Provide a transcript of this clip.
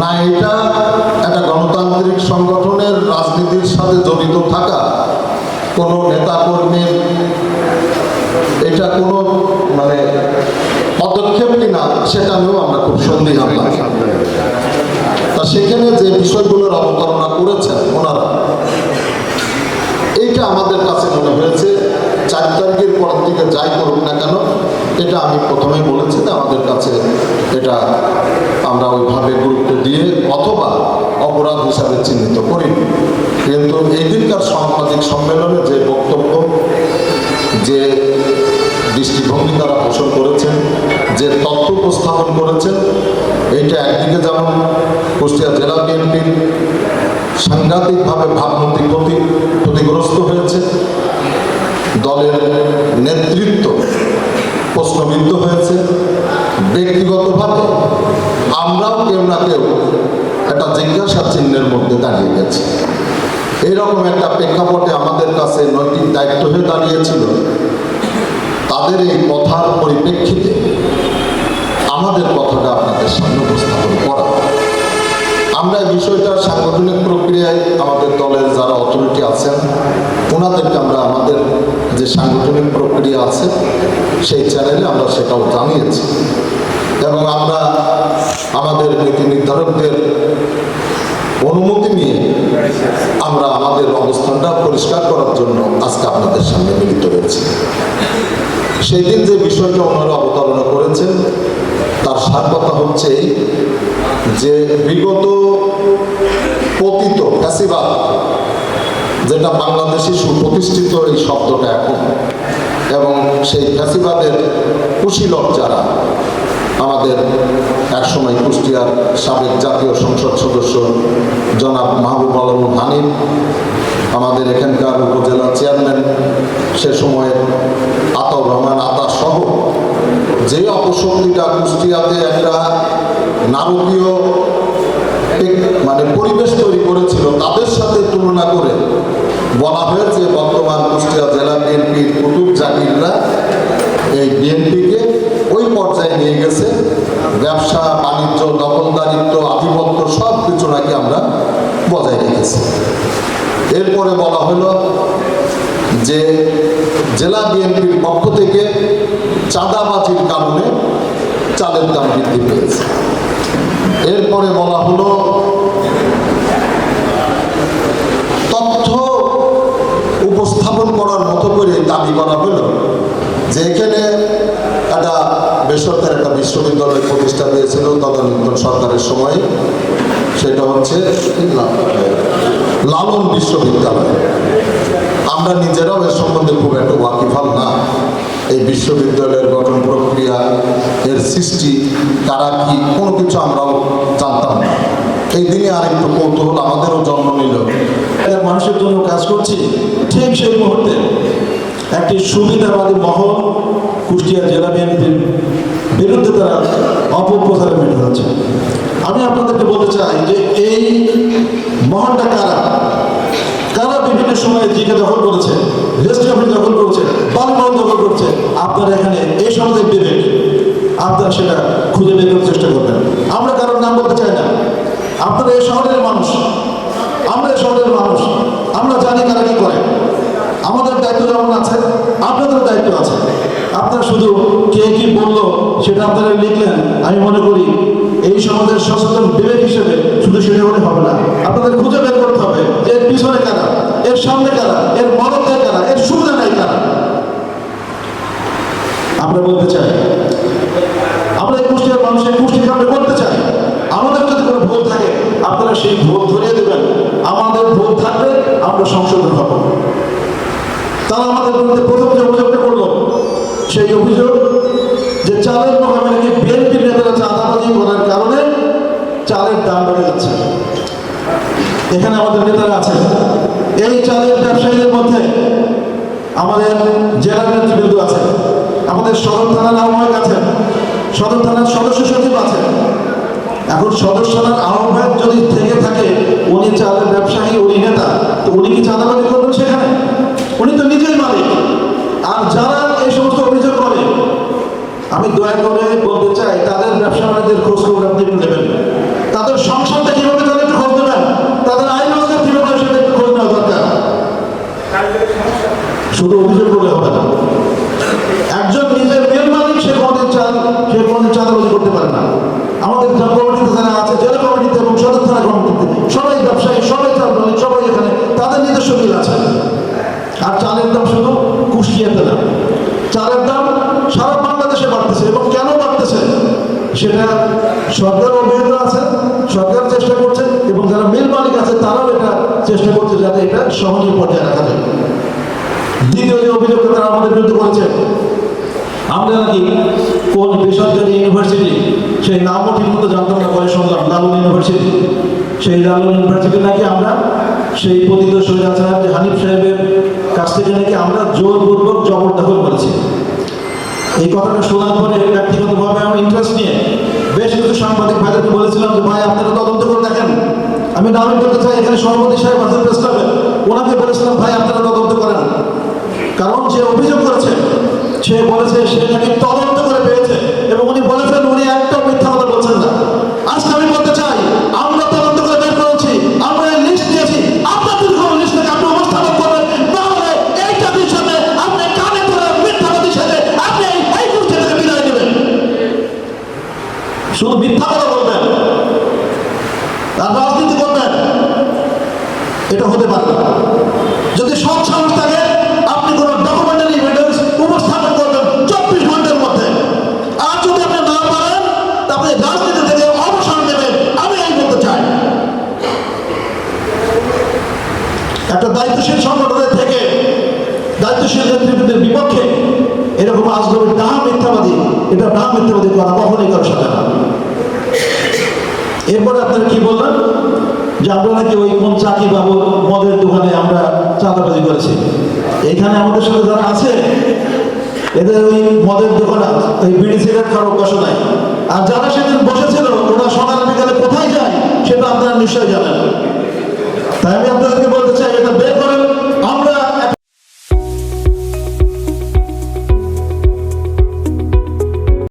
না, এটা একটা গণতান্ত্রিক সংগঠনের রাজনীতির সাথে জড়িত থাকা কোনো নেতাকর্মীর এটা কোনো মানে পদক্ষেপ কিনা, সেটা নিয়েও আমরা খুব সন্দিহান লাগে তা সেখানে যে বিষয়গুলোর অবতারণা করেছেন ওনারা, এইটা আমাদের কাছে মনে হয়েছে, চার তারিখের পর থেকে যাই করুক না কেন, এটা আমি প্রথমেই বলেছি যে আমাদের কাছে তথ্য উপস্থাপন করেছেন। এইটা একদিকে যেমন কুষ্টিয়া জেলা বিএনপির সাংঘাতিকভাবে ভাবমূর্তি ক্ষতি ক্ষতিগ্রস্ত হয়েছে, দলের নেতৃত্ব প্রশ্নবিদ্ধ হয়েছে। ব্যক্তিগতভাবে আমরাও কেউ না কেউ একটা জিজ্ঞাসা চিহ্নের মধ্যে দাঁড়িয়ে গেছি। এইরকম একটা প্রেক্ষাপটে আমাদের কাছে নৈতিক দায়িত্ব হয়ে দাঁড়িয়েছিল। তাদের এই কথার পরিপ্রেক্ষিতে আমাদের কথাটা আপনাদের সামনে উপস্থাপন করা। আমরা এই বিষয়টা সাংগঠনিক প্রক্রিয়ায় আমাদের দলের যারা অথরিটি আছেন, ওনাদেরকে আমরা আমাদের যে সাংগঠনিক প্রক্রিয়া আছে, সেই চ্যানেলে আমরা সেটাও জানিয়েছি। এবং আমরা আমাদের নীতি নির্ধারকদের অনুমতি নিয়ে আমরা আমাদের অবস্থানটা পরিষ্কার করার জন্য আজকে আপনাদের সামনে মিলিত হয়েছি। সেই দিন যে বিষয়টা ওনারা অবতারণা করেছেন তার সার কথা হচ্ছে যে বিগত পতিত ফ্যাসিবাদ যেটা বাংলাদেশি সুপ্রতিষ্ঠিত এই শব্দটা এখন। এবং সেই ফ্যাসিবাদের কুশীলক যারা, আমাদের একসময় কুষ্টিয়ার সাবেক জাতীয় সংসদ সদস্য জনাব মাহবুব আলম হানিফ, আমাদের এখানকার উপজেলা চেয়ারম্যান সে সময়ে যে অপশক্তিটা কুষ্টিয়াতে একটা নারকীয় মানে পরিবেশ তৈরি করেছিল। তাদের সাথে তুলনা করে বলা হয়েছে বর্তমান কুষ্টিয়া জেলা বিএনপির কুতুব জাকিররা এই বিএনপিকে ওই পর্যায়ে নিয়ে গেছে। ব্যবসা, বাণিজ্য, দখলদারিত্ব, আধিপত্য সব কিছু নাকি আমরা বজায় রেখেছি। এরপরে বলা হলো যে জেলা বিএনপির পক্ষ থেকে চাঁদাবাজির কারণে চালের দাম বৃদ্ধি পেয়েছে। এরপরে বলা হলো, তথ্য উপস্থাপন করার মতো করে দাবি করা হলো যে এখানে একটা বেসরকারি একটা বিশ্ববিদ্যালয় প্রতিষ্ঠা দিয়েছিল তদানীন্তন সরকারের সময়। সেটা হচ্ছে লালন বিশ্ববিদ্যালয়। আমরা নিজেরাও এর সম্বন্ধে খুব একটা ওয়াকিফাল না। এই বিশ্ববিদ্যালয়ের গঠন প্রক্রিয়া এর সৃষ্টি কারা কি কোনো কিছু আমরাও জানতাম না। এই দিনে আরেকটু কৌতূহল আমাদেরও জন্ম নিল। মানুষের জন্য কাজ করছি ঠিক সেই মুহূর্তে একটি সুবিধাবাদী মহল কুষ্টিয়া জেলা বিএনপির বিরুদ্ধে তারা অপপ্রচারে মেতে হচ্ছে আমি আপনাদেরকে বলতে চাই যে এই মহলটা কারা? কারা বিভিন্ন সময়ে জিকে দখল করেছে? রেস্ট দখল করেছে বালভবন দখল করছে আপনারা এখানে এই সমাজের বিবেক, আপনারা সেটা খুঁজে বের চেষ্টা করবেন। আমরা কারোর নাম বলতে চাই না। আপনারা এই শহরের মানুষ। আমরা এই শহরের মানুষ। আমরা জানি কারা কি করে। আমাদের দায়িত্ব যেমন আছে, আপনাদের দায়িত্ব আছে। আপনারা শুধু কে কি বলল সেটা আপনারা লিখলেন। আমি মনে করি এই সমাজের সচেতন বিবেক হিসেবে শুধু সেটা হলে হবে না। আপনাদের খুঁজে বের করতে হবে এর পিছনে কারা, এর সামনে কারা, এর মদতে কারা, এর সুবিধা নাই কারা আমরা বলতে চাই। আমরা এই কুষ্টিয়ার মানুষের কুষ্টিকে আমরা করতে চাই। আমাদের যদি কোনো ভুল থাকে, আপনারা সেই ভুল ধরিয়ে দেবেন। আমাদের ভুল থাকলে আমরা সংশোধন হব। তারা আমাদের বিরুদ্ধে প্রথম যে অভিযোগটা করল, সেই অভিযোগ যে চালের মোকাবিলাকে বিএনপি নেতারা চাঁদাবাজি করার কারণে চালের দাম বেড়ে যাচ্ছে। এখানে আমাদের নেতারা আছেন। এই চালের ব্যবসায়ীদের মধ্যে আমাদের জেলা নেতৃবৃন্দ আছে আমাদের সদর থানার আহ্বায়ক আছেন। সদর থানার সদস্য সচিব আছেন। এখন সদর থানার আহ্বায়ক যদি থেকে থাকে, উনি চালের ব্যবসায়ী, উনি নেতা, তো উনি কি চাঁদাবাজি করবেন সেখানে? উনি তো নিজেই মালিক। আর যারা এই সমস্ত অভিযোগ করে, আমি দয়া করে বলতে চাই, তাদের ব্যবসা খোঁজ খবর আপনি নেবেন। অর্থনীতি সবাই ব্যবসায়ী, সবাই চাল সবাই এখানে। তাদের নিজস্ব মিল আছে। আর চালের দাম শুধু কুষ্টিয়াতে না চালের দাম সারা বাংলাদেশে বাড়তেছে। এবং কেন বাড়তেছে? সেটা সরকার অবহিত আছে, সরকার চেষ্টা করছে, এবং যারা মিল মালিক আছে, তারাও এটা চেষ্টা করছে যাতে এটা সহজে পর্যায়ে রাখা যায়। দ্বিতীয় যে অভিযোগটা তারা আমাদের বিরুদ্ধে করেছে, আমরা নাকি কোন বেসরকারি ইউনিভার্সিটি, সেই নামও ঠিকমতো জানতাম না, পরে শুনলাম নাম ইউনিভার্সিটি। সেই লালন ইউনিভার্সিটি নাকি আমরা, সেই পতিত সৈরাচার যে হানিফ সাহেবের কাছ থেকে নাকি আমরা জোরপূর্বক জবরদখল করেছি। এই কথাটা শোনার পরে ব্যক্তিগতভাবে আমার ইন্টারেস্ট নিয়ে বেশ কিছু সাংবাদিক ভাইদেরকে বলেছিলাম যে, ভাই, আপনারা তদন্ত করে দেখেন। আমি নামে করতে চাই, এখানে সভাপতি সাহেব আছেন প্রেস ক্লাবে ওনাকে বলেছিলাম, ভাই, আপনারা তদন্ত করেন। কারণ যে অভিযোগ করেছে, সে বলেছে, সে নাকি কথা বলবেন। আর রাজনীতি করবেন। এটা হতে পারে না। যদি সৎ সাহস থাকে, আপনি কোনো ডকুমেন্টারি এভিডেন্স উপস্থাপন করবেন চব্বিশ ঘণ্টার মধ্যে। আর যদি আপনি না পারেন, তাহলে রাজনীতি থেকে অবসর নেবেন। আমি এই বলতে চাই। একটা দায়িত্বশীল সংগঠনের থেকে দায়িত্বশীল নেতৃত্বের বিপক্ষে এরকম আজগবি ডাহা মিথ্যাবাদী? এটা ডাহা মিথ্যাবাদী কথা কখনোই কারোর সাথে না। এরপরে আপনারা কি বললেন যে আমরা নাকি ওই কোন চাকরি বাবুর মদের দোকানে আমরা চাঁদাবাজি করেছি। এখানে আমাদের সাথে যারা আছে, এদের ওই মদের দোকানে ওই বিড়ি সিগারেট খাওয়ার অভ্যাস নাই। আর যারা সেদিন বসেছিল, ওরা সকালে বিকালে কোথায় যায়, সেটা আপনারা নিশ্চয়ই জানেন। তাই আমি আপনাদেরকে বলতে চাই, এটা বের